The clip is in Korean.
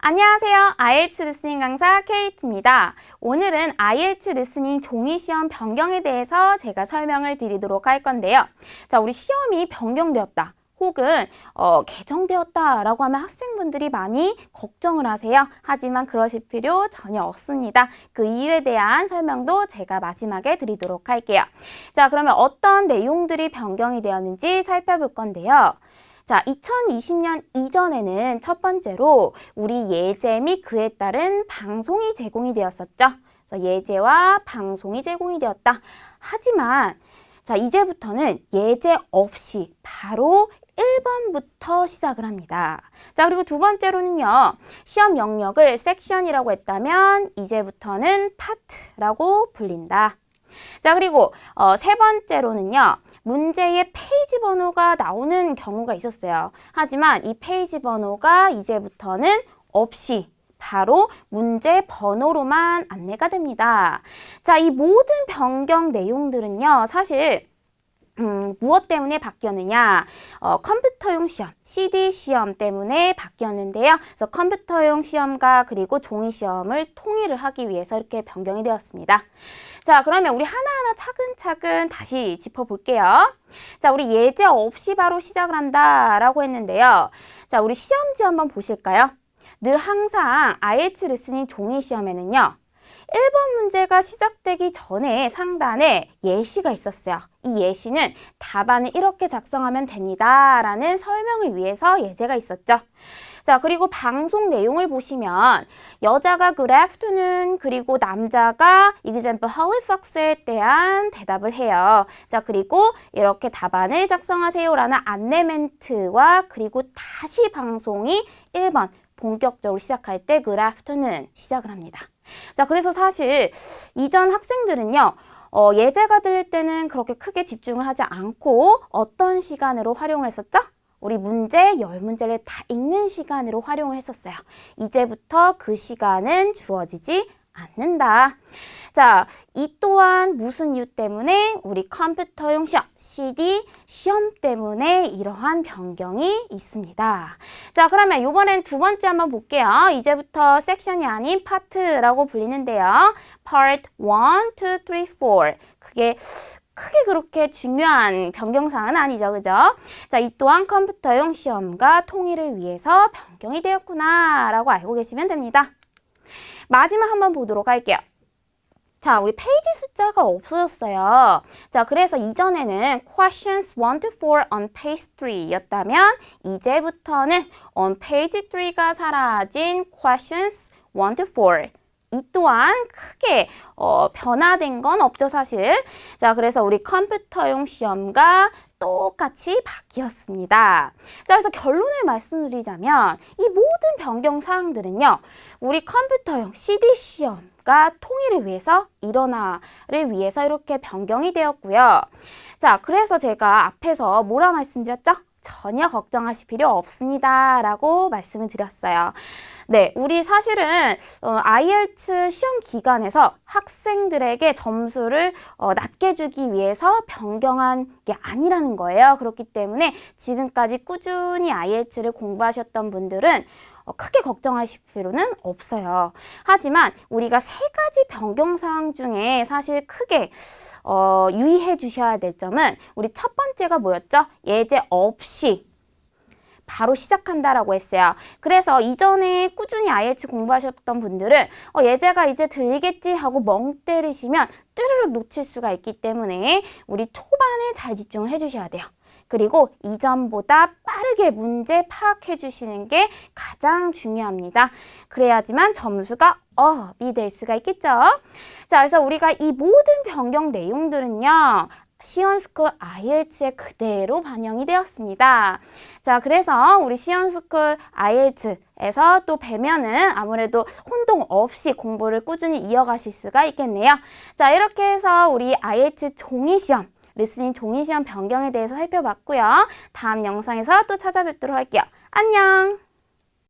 안녕하세요. IELTS 리스닝 강사 케이트입니다. 오늘은 IELTS 리스닝 종이 시험 변경에 대해서 제가 설명을 드리도록 할 건데요. 자, 우리 시험이 변경되었다. 혹은 어, 개정되었다라고 하면 학생분들이 많이 걱정을 하세요. 하지만 그러실 필요 전혀 없습니다. 그 이유에 대한 설명도 제가 마지막에 드리도록 할게요. 자, 그러면 어떤 내용들이 변경이 되었는지 살펴볼 건데요. 자, 2020년 이전에는 첫 번째로 우리 예제 및 그에 따른 방송이 제공이 되었었죠. 예제와 방송이 제공이 되었다. 하지만 자, 이제부터는 예제 없이 바로 1번부터 시작을 합니다. 자, 그리고 두 번째로는요. 시험 영역을 섹션이라고 했다면 이제부터는 파트라고 불린다. 자, 그리고 어, 세 번째로는요. 문제의 페이지 번호가 나오는 경우가 있었어요. 하지만 이 페이지 번호가 이제부터는 없이 바로 문제 번호로만 안내가 됩니다. 자, 이 모든 변경 내용들은요. 사실 음, 무엇 때문에 바뀌었느냐? 어, 컴퓨터용 시험, CD 시험 때문에 바뀌었는데요. 그래서 컴퓨터용 시험과 그리고 종이 시험을 통일을 하기 위해서 이렇게 변경이 되었습니다. 자, 그러면 우리 하나하나 차근차근 다시 짚어볼게요. 자, 우리 예제 없이 바로 시작을 한다라고 했는데요. 자, 우리 시험지 한번 보실까요? 늘 항상 IELTS 리스닝 종이 시험에는요. 1번 문제가 시작되기 전에 상단에 예시가 있었어요. 이 예시는 답안을 이렇게 작성하면 됩니다. 라는 설명을 위해서 예제가 있었죠. 자, 그리고 방송 내용을 보시면 여자가 good afternoon 그리고 남자가 example Halifax에 대한 대답을 해요. 자, 그리고 이렇게 답안을 작성하세요 라는 안내 멘트와 그리고 다시 방송이 1번 본격적으로 시작할 때 good afternoon 시작을 합니다. 자, 그래서 사실 이전 학생들은요. 어, 예제가 들릴 때는 그렇게 크게 집중을 하지 않고 어떤 시간으로 활용을 했었죠? 우리 문제, 열 문제를 다 읽는 시간으로 활용을 했었어요. 이제부터 그 시간은 주어지지 않는다. 자, 이 또한 무슨 이유 때문에 우리 컴퓨터용 시험, CD 시험 때문에 이러한 변경이 있습니다. 자, 그러면 이번엔 두 번째 한번 볼게요. 이제부터 섹션이 아닌 파트라고 불리는데요. Part 1, 2, 3, 4. 그게 크게 그렇게 중요한 변경사항은 아니죠. 그죠? 자, 이 또한 컴퓨터용 시험과 통일을 위해서 변경이 되었구나 라고 알고 계시면 됩니다. 마지막 한번 보도록 할게요. 자, 우리 페이지 숫자가 없어졌어요. 자, 그래서 이전에는 questions 1 to 4 on page 3였다면 이제부터는 on page 3가 사라진 questions 1 to 4. 이 또한 크게 어, 변화된 건 없죠, 사실. 자, 그래서 우리 컴퓨터용 시험과 똑같이 바뀌었습니다. 자, 그래서 결론을 말씀드리자면 이 모든 변경 사항들은요. 우리 컴퓨터용 CD 시험과 통일을 위해서 일어나를 위해서 이렇게 변경이 되었고요. 자, 그래서 제가 앞에서 뭐라 말씀드렸죠? 전혀 걱정하실 필요 없습니다. 라고 말씀을 드렸어요. 네, 우리 사실은 어, IELTS 시험 기간에서 학생들에게 점수를 어, 낮게 주기 위해서 변경한 게 아니라는 거예요. 그렇기 때문에 지금까지 꾸준히 IELTS를 공부하셨던 분들은 어, 크게 걱정하실 필요는 없어요. 하지만 우리가 세 가지 변경사항 중에 사실 크게 어, 유의해 주셔야 될 점은 우리 첫 번째가 뭐였죠? 예제 없이 바로 시작한다라고 했어요. 그래서 이전에 꾸준히 IELTS 공부하셨던 분들은 어, 예제가 이제 들리겠지 하고 멍 때리시면 뚜루룩 놓칠 수가 있기 때문에 우리 초반에 잘 집중을 해주셔야 돼요. 그리고 이전보다 빠르게 문제 파악해 주시는 게 가장 중요합니다. 그래야지만 점수가 업이 될 수가 있겠죠. 자, 그래서 우리가 이 모든 변경 내용들은요. 시연스쿨 IELTS에 그대로 반영이 되었습니다. 자, 그래서 우리 시연스쿨 IELTS에서 또 뵈면은 아무래도 혼동 없이 공부를 꾸준히 이어가실 수가 있겠네요. 자, 이렇게 해서 우리 IELTS 종이 시험 리스닝 종이 시험 변경에 대해서 살펴봤고요. 다음 영상에서 또 찾아뵙도록 할게요. 안녕!